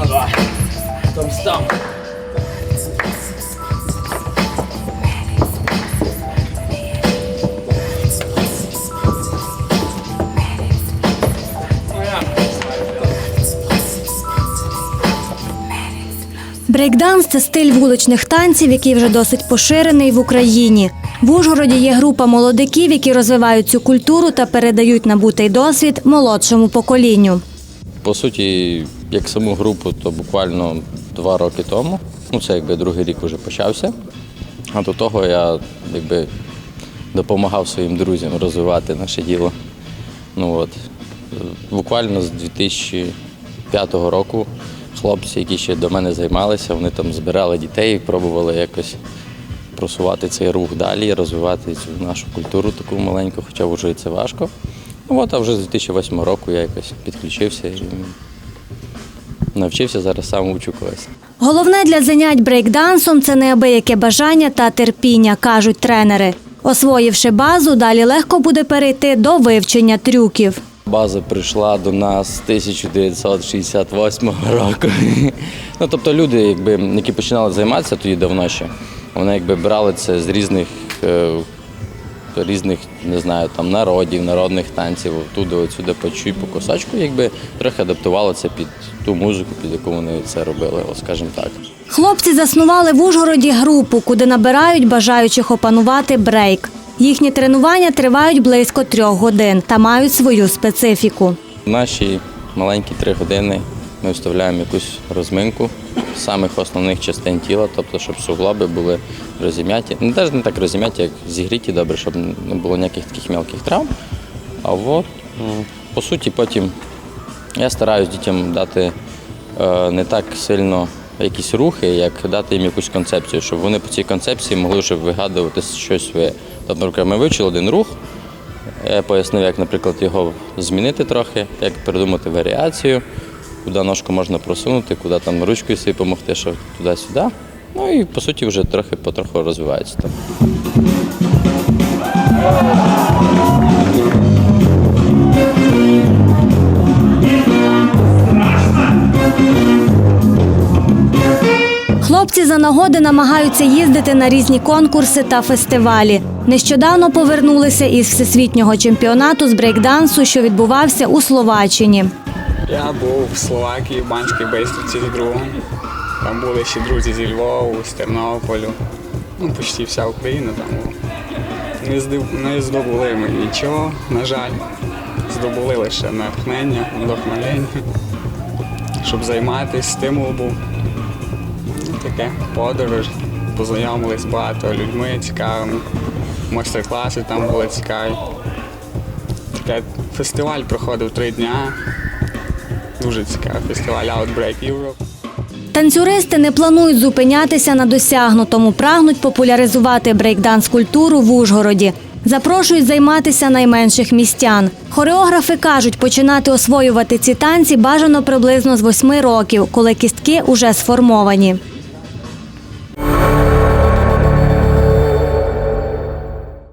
Назад. Там стам. Брейкданс це стиль вуличних танців, який вже досить поширений в Україні. В Ужгороді є група молодиків, які розвивають цю культуру та передають набутий досвід молодшому поколінню. По суті, як саму групу, то буквально два роки тому. Ну, це якби другий рік вже почався. А до того я якби допомагав своїм друзям розвивати наше діло. Ну от. Буквально з 2005 року хлопці, які ще до мене займалися, вони там збирали дітей, і пробували якось просувати цей рух далі, розвивати цю нашу культуру таку маленьку, хоча вже це важко. Ну, от, а вже з 2008 року я якось підключився і навчився зараз сам учу когось. Головне для занять брейкдансом це неабияке бажання та терпіння, кажуть тренери. Освоївши базу, далі легко буде перейти до вивчення трюків. База прийшла до нас з 1968 року. Ну, тобто люди, якби, які починали займатися тоді давно ще, вони якби брали це з різних, е, різних не знаю, там, народів, народних танців, оттуда, отсюди по чуть, по кусочку, якби трохи адаптували це під ту музику, під яку вони це робили, от, скажімо так. Хлопці заснували в Ужгороді групу, куди набирають бажаючих опанувати брейк. Їхні тренування тривають близько трьох годин та мають свою специфіку. Наші маленькі три години ми вставляємо якусь розминку самих основних частин тіла, тобто, щоб суглоби були розім'яті. Не навіть не так розім'яті, як зігріті добре, щоб не було ніяких таких мелких травм. А от, по суті, потім я стараюсь дітям дати е, не так сильно якісь рухи, як дати їм якусь концепцію, щоб вони по цій концепції могли вже вигадувати щось своє. Тобто, наприклад, ми вивчили один рух, я пояснив, як, наприклад, його змінити трохи, як придумати варіацію, куди ножку можна просунути, куди там ручкою собі допомогти, що туди-сюди. Ну і по суті вже трохи потроху розвивається. там. Хлопці за нагоди намагаються їздити на різні конкурси та фестивалі. Нещодавно повернулися із всесвітнього чемпіонату з брейкдансу, що відбувався у Словаччині. Я був в Словакії, в Банській Бистрівці з другом. Там були ще друзі зі Львову, з Тернополю. Ну, почти вся Україна там була. Не, здив... не здобули ми нічого, на жаль. Здобули лише натхнення, вдохновення, щоб займатися, стимул був. Ну, таке подорож. Познайомились багато людьми цікавими. Майстер-класи там були цікаві. Таке фестиваль проходив три дня. Дуже цікавий фестиваль Outbreak Europe. Танцюристи не планують зупинятися на досягнутому, прагнуть популяризувати брейкданс-культуру в Ужгороді. Запрошують займатися найменших містян. Хореографи кажуть, починати освоювати ці танці бажано приблизно з восьми років, коли кістки уже сформовані.